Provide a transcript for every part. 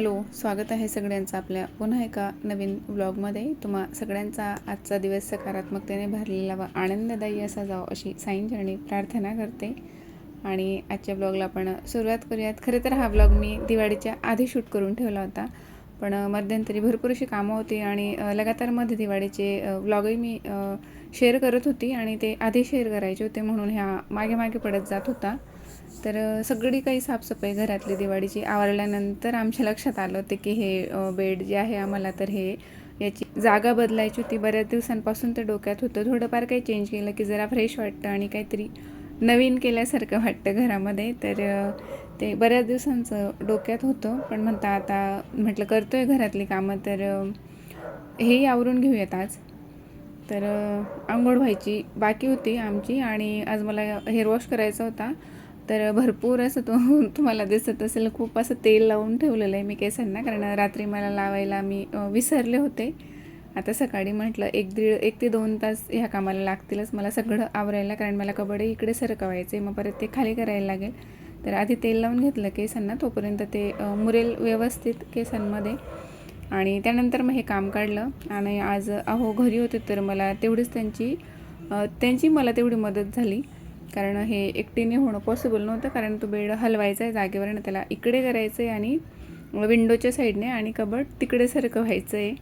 Hello स्वागत आहे सगळ्यांचं आपल्या पुन्हा एका नवीन व्लॉगमध्ये तुम्हा सगळ्यांचा आजचा दिवस सकारात्मकतेने भरलेला व आनंददायी असा जावं अशी साईंचरणी प्रार्थना करते. आणि आजच्या ब्लॉगला आपण सुरुवात करूयात. खरं तर हा ब्लॉग मी दिवाळीच्या आधी शूट करून ठेवला होता. पण मध्यंतरी भरपूर अशी कामं होती आणि लगातारमध्ये दिवाळीचे व्लॉगही मी शेअर करत होती आणि ते आधी शेअर करायचे होते म्हणून ह्या मागे मागे पडत जात होता. तर सगळी काही साफसफाई घरातली दिवाळीची आवरल्यानंतर आमच्या लक्षात आलं होते की हे बेड जे आहे आम्हाला तर हे याची जागा बदलायची होती. बऱ्याच दिवसांपासून ते डोक्यात होतं. थोडंफार काही चेंज केलं की जरा फ्रेश वाटतं आणि काहीतरी नवीन केल्यासारखं वाटतं घरामध्ये. तर ते बऱ्याच दिवसांचं डोक्यात होतं. पण म्हणता आता म्हटलं करतो आहे घरातली कामं तर हेही आवरून घेऊयात आज. तर आंघोळ व्हायची बाकी होती आमची आणि आज मला हेअर वॉश करायचा होता. तर भरपूर असं तो तुम्हाला दिसत असेल खूप असं तेल लावून ठेवलेलं आहे मी केसांना. कारण रात्री मला लावायला मी विसरले होते. आता सकाळी म्हटलं एक दीड एक ते दोन तास ह्या कामाला लागतीलच मला सगळं आवरायला. कारण मला कबडे इकडे सरकवायचे मग परत ते खाली करायला लागेल. तर आधी तेल लावून घेतलं केसांना तोपर्यंत ते मुरेल व्यवस्थित केसांमध्ये. आणि त्यानंतर मग हे काम काढलं. आणि आज अहो घरी होते तर मला तेवढीच त्यांची त्यांची मला तेवढी मदत झाली. कारण हे एकटीने होणं पॉसिबल नव्हतं कारण तो बेड हलवायचा आहे जागेवर आणि त्याला इकडे करायचं आहे आणि विंडोच्या साईडने आणि कबड तिकडे सारखं व्हायचं आहे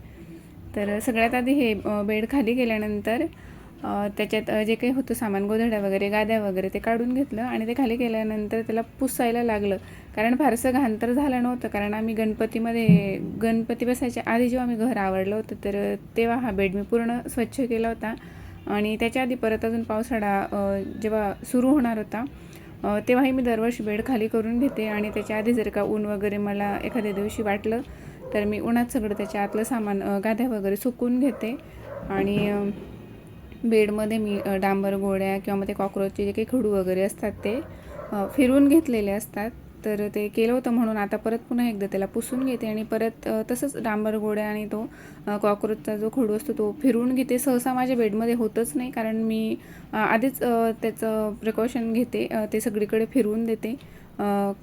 तर सगळ्यात आधी हे बेड खाली गेल्यानंतर त्याच्यात जे काही होतं सामान गोधड्या वगैरे गाद्या वगैरे ते काढून घेतलं आणि ते खाली गेल्यानंतर त्याला पुसायला लागलं. कारण फारसं घाण तर झालं नव्हतं कारण आम्ही गणपतीमध्ये गणपती बसायच्या आधी जेव्हा आम्ही घर आवडलं होतं तर तेव्हा हा बेड मी पूर्ण स्वच्छ केला होता. आणि त्याच्या आधी परत अजून पावसाळा जेव्हा सुरू होणार होता तेव्हाही मी दरवर्षी बेड खाली करून घेते आणि त्याच्या आधी जर का ऊन वगैरे मला एखाद्या दिवशी वाटलं तर मी उन्हात सगळं त्याच्या आतलं सामान गाद्या वगैरे सुकून घेते. आणि बेडमध्ये मी डांबर गोळ्या किंवा मग ते कॉक्रोचचे जे काही खडू वगैरे असतात ते फिरून फिरवून घेतलेले असतात. तर ते केलं होतं म्हणून आता परत पुन्हा एकदा त्याला पुसून घेते आणि परत तसंच डांबर गोळ्या आणि तो कॉक्रोचचा जो खडू असतो तो फिरून घेते. सहसा माझ्या बेडमध्ये होतच नाही कारण मी आधीच त्याचं प्रिकॉशन घेते. ते सगळीकडे फिरवून देते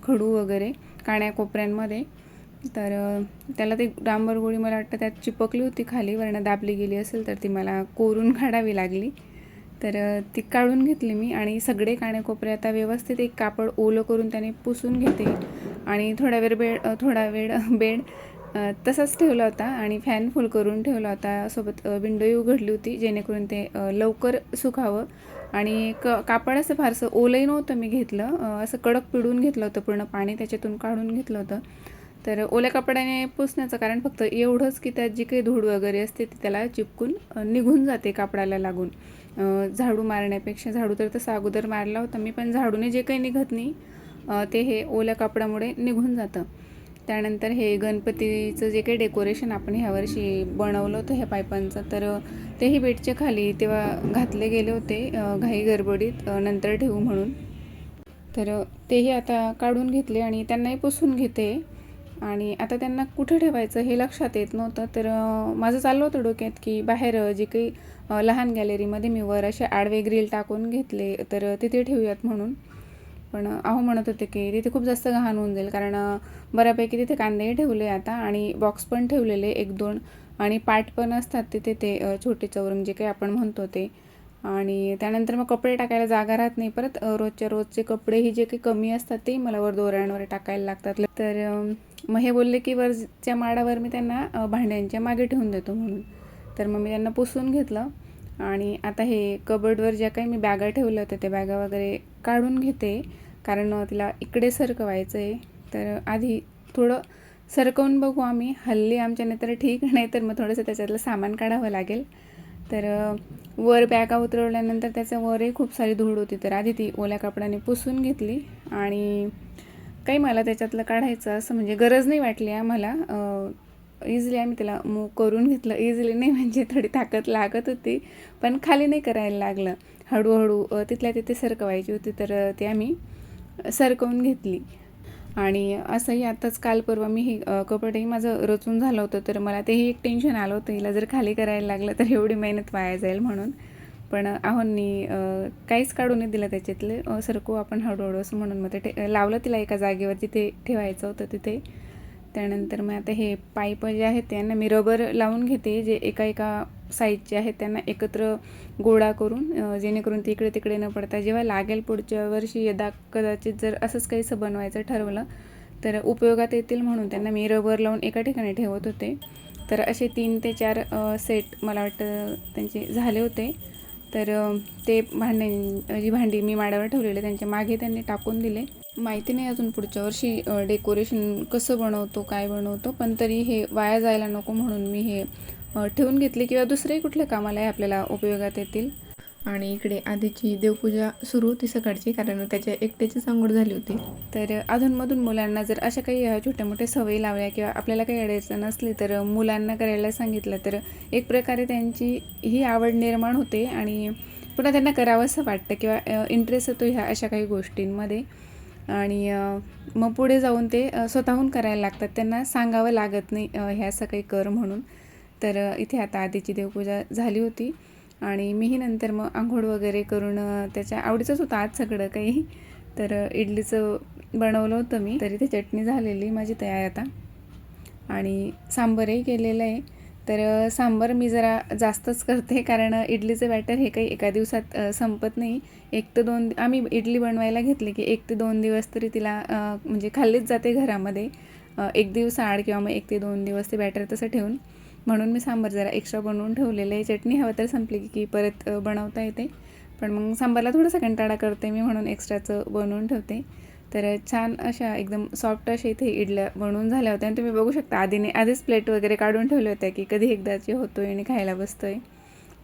खडू वगैरे काण्या कोपऱ्यांमध्ये. तर त्याला ते डांबर गोळी मला वाटतं त्यात चिपकली होती खाली वरणं दाबली गेली असेल तर ती मला कोरून काढावी लागली. तर ती काढून घेतली मी आणि सगळे कानेकोपरे आता व्यवस्थित एक कापड ओलं करून त्याने पुसून घेते. आणि थोडा वेळ बेड थोडा वेळ बेड तसाच ठेवला होता आणि फॅन फुल करून ठेवला होता. सोबत विंडोही उघडली होती जेणेकरून ते लवकर सुकावं आणि क कापड असं फारसं ओलंही नव्हतं मी घेतलं. असं कडक पिळून घेतलं होतं पूर्ण पाणी त्याच्यातून काढून घेतलं होतं. तर ओल्या कपड्याने पुसण्याचं कारण फक्त एवढंच की त्यात जी काही धूळ वगैरे असते ती त्याला चिपकून निघून जाते कापडाला लागून. झाडू मारण्यापेक्षा झाडू तर तसं अगोदर मारला होता मी पण झाडूने जे काही निघत नाही ते हे ओल्या कापडामुळे निघून जातं. त्यानंतर हे गणपतीचं जे काही डेकोरेशन आपण ह्यावर्षी बनवलं होतं ह्या पायपांचं तर तेही बेडच्या खाली तेव्हा घातले गेले होते घाई गडबडीत नंतर ठेवू म्हणून. तर तेही आता काढून घेतले आणि त्यांनाही पुसून घेते. आणि आता त्यांना कुठं ठेवायचं हे लक्षात येत नव्हतं. तर माझं चाललं होतं डोक्यात की बाहेर जे काही लहान गॅलरीमध्ये मी वर असे आडवे ग्रिल टाकून घेतले तर तिथे ठेवूयात म्हणून. पण अहो म्हणत होते की तिथे खूप जास्त घाण होऊन जाईल कारण बऱ्यापैकी तिथे कांदेही ठेवले आता आणि बॉक्स पण ठेवलेले एक दोन आणि पाट पण असतात तिथे ते छोटे चौरंग जे काही आपण म्हणतो ते. आणि त्यानंतर मग कपडे टाकायला जागा राहत नाही. परत रोजच्या रोजचे कपडेही जे काही कमी असतात ते मला वर दोऱ्यांवर टाकायला लागतात. तर मग हे बोलले की वरच्या माडावर मी त्यांना भांड्यांच्या मागे ठेवून देतो म्हणून. तर मग मी त्यांना पुसून घेतलं आणि आता हे कबर्डवर ज्या काही मी बॅगा ठेवल्या होत्या त्या बॅगा वगैरे काढून घेते. कारण तिला इकडे सरकवायचं आहे तर आधी थोडं सरकवून बघू आम्ही. हल्ली आमच्याने तर ठीक नाही तर मग थोडंसं त्याच्यातलं सामान काढावं लागेल. तर वर बॅगा उतरवल्यानंतर त्याचं वरही खूप सारी धूळ होती. तर आधी ती ओल्या कपड्याने पुसून घेतली आणि काही मला त्याच्यातलं काढायचं असं म्हणजे गरज नाही वाटली आम्हाला. इझिली आम्ही त्याला मूव करून घेतलं. इझिली नाही म्हणजे थोडी ताकद लागत होती पण खाली नाही करायला लागलं. हळूहळू तिथल्या तिथे सरकवायची होती तर ते आम्ही सरकवून घेतली. आणि असंही आताच काल परवा मी हे कपडही कपडेही माझं रचून झालं होतं तर मला तेही एक टेन्शन आलं होतं. हिला जर खाली करायला लागलं तर एवढी मेहनत वाया जाईल म्हणून. पण आहोंनी काहीच काढून नाही दिलं त्याच्यातले. सरकू आपण हळूहळू असं म्हणून मग ते ठे लावलं तिला एका जागेवर जिथे ठेवायचं होतं तिथे. त्यानंतर मग आता हे पाईप जे आहेत त्यांना मी रबर लावून घेते जे एका एका साईजचे आहेत त्यांना एकत्र गोळा करून जेणेकरून ते इकडे तिकडे न पडता जेव्हा लागेल पुढच्या वर्षी यदा कदाचित जर असंच काहीसं बनवायचं ठरवलं तर उपयोगात येतील म्हणून त्यांना मी रबर लावून एका ठिकाणी ठेवत होते. तर असे तीन ते चार सेट मला वाटतं त्यांचे झाले होते. तर ते भांडे जी भांडी मी माड्यावर ठेवलेले त्यांच्या मागे त्यांनी टाकून दिले. माहिती नाही अजून पुढच्या वर्षी डेकोरेशन कसं बनवतो काय बनवतो पण तरी हे वाया जायला नको म्हणून मी हे ठेवून घेतली किंवा दुसरे कुठल्या कामालाही आपल्याला उपयोगात येतील. आणि इकडे आधीची देवपूजा सुरू होती सकाळची कारण त्याच्या एकट्याचीच आंघोळ झाली होती. तर अधूनमधून मुलांना जर अशा काही छोट्या मोठ्या सवयी लावल्या किंवा आपल्याला काही अडायचं नसली तर मुलांना करायला सांगितलं. तर एक प्रकारे त्यांची ही आवड निर्माण होते आणि पुन्हा त्यांना करावंसं वाटतं किंवा इंटरेस्ट येतो ह्या अशा काही गोष्टींमध्ये. आणि मग पुढे जाऊन ते स्वतःहून करायला लागतात. त्यांना सांगावं लागत नाही ह्या असं काही कर म्हणून. तर इथे आता आधीची देवपूजा झाली होती. आणि मीही नंतर मग आंघोळ वगैरे करून त्याच्या आवडीचंच होतं आज सगळं काही. तर इडलीचं बनवलं होतं मी. तरी ते चटणी झालेली माझी तयार आता. आणि सांबरही केलेलं आहे. तर सांबर सांबार मी जरा जास्तच करते कारण इडलीचं बॅटर हे काही एका दिवसात संपत नाही. एक ते दोन आम्ही इडली बनवायला घेतली की एक ते दोन दिवस तरी तिला म्हणजे खाल्लीच जाते घरामध्ये. एक दिवस आड किंवा मग एक ते दोन दिवस ते बॅटर तसं ठेवून. म्हणून मी सांबार जरा एक्स्ट्रा बनवून ठेवलेलं आहे. चटणी हवं तर संपली की परत बनवता येते. पण मग सांबारला थोडासा कंटाळा करते मी म्हणून एक्स्ट्राचं बनवून ठेवते. तर छान अशा एकदम सॉफ्ट अशा इथे इडल्या बनवून झाल्या होत्या. आणि तुम्ही बघू शकता आधीने आधीच प्लेट वगैरे काढून ठेवल्या होत्या की कधी एकदाची आहे आणि खायला बसतो आहे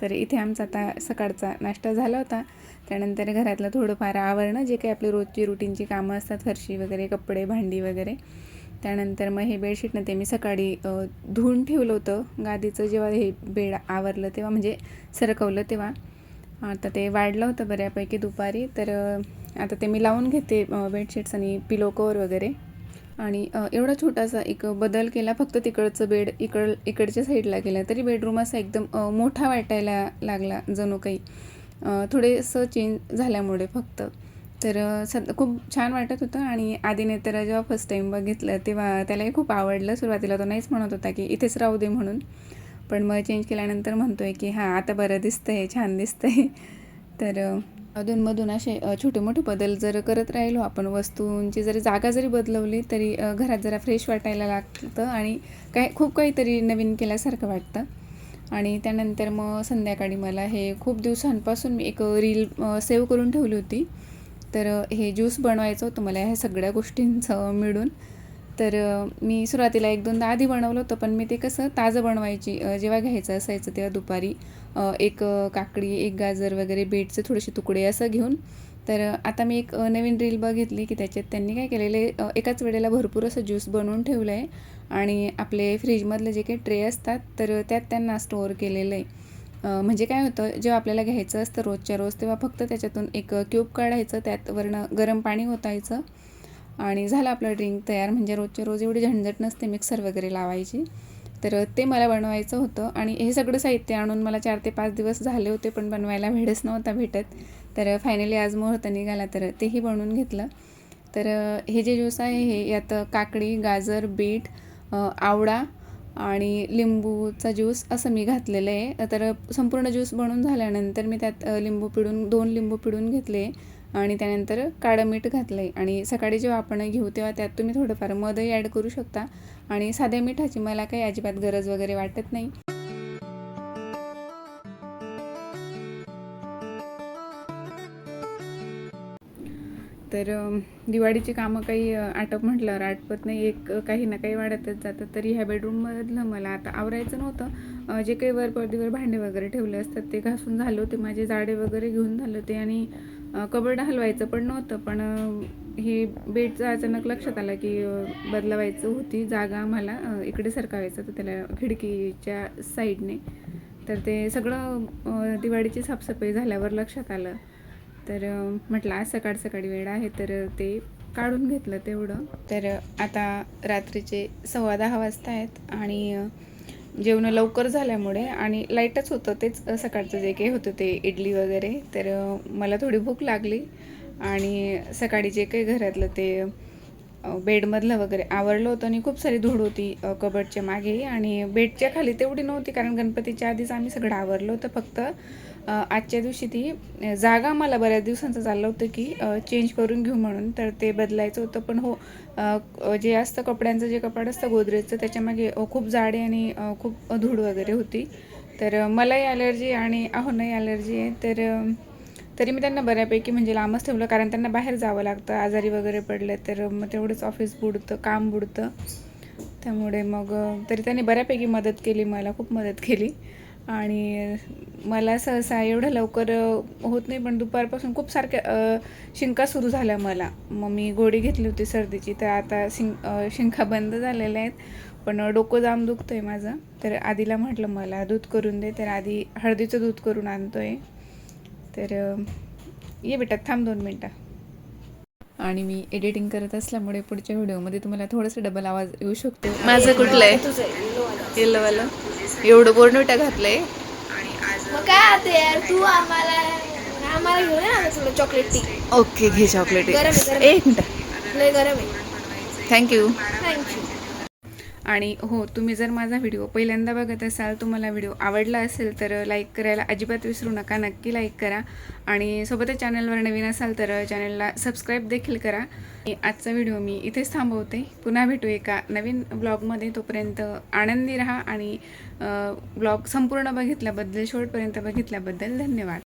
तर इथे आमचा आता सकाळचा नाश्ता झाला होता. त्यानंतर घरातलं थोडंफार आवरणं जे काही आपली रोजची रुटीनची कामं असतात फरशी वगैरे कपडे भांडी वगैरे. त्यानंतर मग हे बेडशीटनं ते मी सकाळी धुवून ठेवलं होतं. गादीचं जेव्हा हे बेड आवरलं तेव्हा म्हणजे सरकवलं तेव्हा. आता ते वाढलं होतं बऱ्यापैकी दुपारी. तर आता ते मी लावून घेते बेडशीट्स आणि पिलो कवर वगैरे. आणि एवढा छोटासा एक बदल केला फक्त तिकडचं बेड इकड इकडच्या साईडला केला तरी बेडरूम असा एकदम मोठा वाटायला लागला जणू काही. थोडेसं चेंज झाल्यामुळे फक्त. तर सद खूप छान वाटत होतं आणि आधीने तर जेव्हा फर्स्ट टाईम बघितलं तेव्हा त्यालाही खूप आवडलं. सुरुवातीला तो नाहीच म्हणत होता की इथेच राहू दे म्हणून. पण मग चेंज केल्यानंतर म्हणतो आहे की हां आता बरं दिसतं आहे छान दिसतं आहे तर अधूनमधून असे छोटे मोठे बदल जर करत राहिलो आपण वस्तूंची जरी जागा जरी बदलवली तरी घरात जरा फ्रेश वाटायला लागतं आणि काय खूप काहीतरी नवीन केल्यासारखं वाटतं. आणि त्यानंतर मग संध्याकाळी मला हे खूप दिवसांपासून मी एक रील सेव्ह करून ठेवली होती. तर हे ज्यूस बनवायचं होतं मला ह्या सगळ्या गोष्टींचं मिळून. तर मी सुरुवातीला एक दोनदा आधी बनवलं होतं पण मी ते कसं ताजं बनवायची जेव्हा घ्यायचं असायचं तेव्हा दुपारी एक काकडी एक गाजर वगैरे बीटचे थोडेसे तुकडे असं घेऊन. तर आता मी एक नवीन रील बघितली की त्याच्यात त्यांनी काय केलेलं आहे एकाच वेळेला भरपूर असं ज्यूस बनवून ठेवलं आहे. आणि आपले फ्रीजमधले जे काही ट्रे असतात तर त्यात त्यांना स्टोअर केलेलं आहे. म्हणजे काय होतं जेव्हा आपल्याला घ्यायचं असतं रोजच्या रोज तेव्हा फक्त त्याच्यातून एक क्यूब काढायचं त्यात वरनं गरम पाणी ओतायचं आणि झालं आपलं ड्रिंक तयार. म्हणजे रोजच्या रोज एवढी झंझट नसते मिक्सर वगैरे लावायची. तर ते मला बनवायचं होतं आणि हे सगळं साहित्य आणून मला चार ते पाच दिवस झाले होते पण बनवायला वेळच नव्हता भेटत. तर फायनली आज मुहूर्त निघाला तर तेही बनवून घेतलं. तर हे जे ज्यूस आहे हे यात काकडी गाजर बीट आवळा आणि लिंबूचा ज्यूस असं मी घातलेलं आहे. तर संपूर्ण ज्यूस बनवून झाल्यानंतर मी त्यात लिंबू पिळून दोन लिंबू पिळून घेतले आणि त्यानंतर काळं मीठ घातलं आहे आणि सकाळी जेव्हा आपण घेऊ तेव्हा त्यात तुम्ही थोडंफार मधही ॲड करू शकता. आणि साध्या मिठाची मला काही अजिबात गरज वगैरे वाटत नाही. तर दिवाळीची कामं काही आटप म्हटल्यावर आटपत नाही. एक काही ना काही वाढतच जातं. तरी ह्या बेडरूममधलं मला आता आवरायचं नव्हतं. जे काही वर पडदीवर भांडे वगैरे ठेवले असतात ते घासून झाले होते. माझे जाडे वगैरे घेऊन झाले होते आणि कबर्ड हलवायचं पण नव्हतं. पण हे बेडचं अचानक लक्षात आलं की बदलवायचं होती जागा आम्हाला इकडे सरकावायचं तर त्याला खिडकीच्या साईडने तर ते सगळं दिवाळीची साफसफाई झाल्यावर लक्षात आलं. तर म्हटलं आज सकाळ सकाळी वेळ आहे तर ते काढून घेतलं तेवढं. तर आता रात्रीचे सव्वा दहा वाजता आहेत आणि जेवण लवकर झाल्यामुळे आणि लाईटच होतं तेच सकाळचं जे काही होतं ते इडली वगैरे. तर मला थोडी भूक लागली आणि सकाळी जे काही घरातलं ते बेडमधलं वगैरे आवरलं होतं आणि खूप सारी धूळ होती कबडच्या मागे. आणि बेडच्या खाली तेवढी नव्हती कारण गणपतीच्या आधीच आम्ही सगळं आवरलं होतं फक्त. आजच्या दिवशी ती जागा मला बऱ्याच दिवसांचं चाललं होतं की चेंज करून घेऊ म्हणून. तर ते बदलायचं होतं. पण हो जे असतं कपड्यांचं जे कपाट असतं गोदरेजचं त्याच्यामागे खूप जाडी आणि खूप धूळ वगैरे होती. तर मलाही ॲलर्जी आणि आहोंनाही ॲलर्जी आहे. तर तरी मी त्यांना बऱ्यापैकी म्हणजे लांबच ठेवलं. कारण त्यांना बाहेर जावं लागतं. आजारी वगैरे पडले तर मग तेवढंच ऑफिस बुडतं काम बुडतं. त्यामुळे मग तरी त्यांनी बऱ्यापैकी मदत केली मला खूप मदत केली. आणि मला सहसा एवढं लवकर होत नाही पण दुपारपासून खूप सारख्या शिंका सुरू झाल्या मला. मग मी गोळी घेतली होती सर्दीची तर आता शिं शिंका बंद झालेल्या आहेत. पण डोकं जाम दुखतं आहे माझं. तर आधीला म्हटलं मला दूध करून दे. तर आधी हळदीचं दूध करून आणतो आहे तर ये बेटा थांब दोन मिनटं. आणि मी एडिटिंग करत असल्यामुळे पुढच्या व्हिडिओमध्ये तुम्हाला थोडंसं डबल आवाज येऊ शकतो. माझं कुठलं आहे? येल्लोवालं. एवढं बोर्नोटा घातलंय. मग काय आता यार तू आम्हाला आम्हाला घेऊन ये ना थोडं चॉकलेट टी ओके घे चॉकलेट गरम आहे, गरम. एक मिनटं. लय गरम आहे. थँक्यू थँक्यू आणि हो तुम्ही जर माझा व्हिडिओ पहिल्यांदा बघत असाल तुम्हाला व्हिडिओ आवडला असेल तर लाईक करायला अजिबात विसरू नका. नक्की लाईक करा. आणि सोबतच चॅनलवर नवीन असाल तर चॅनलला सबस्क्राईब देखील करा. आणि आजचा व्हिडिओ मी इथेच थांबवते. पुन्हा भेटू एका नवीन ब्लॉगमध्ये तोपर्यंत आनंदी राहा आणि ब्लॉग संपूर्ण बघितल्याबद्दल शेवटपर्यंत बघितल्याबद्दल धन्यवाद.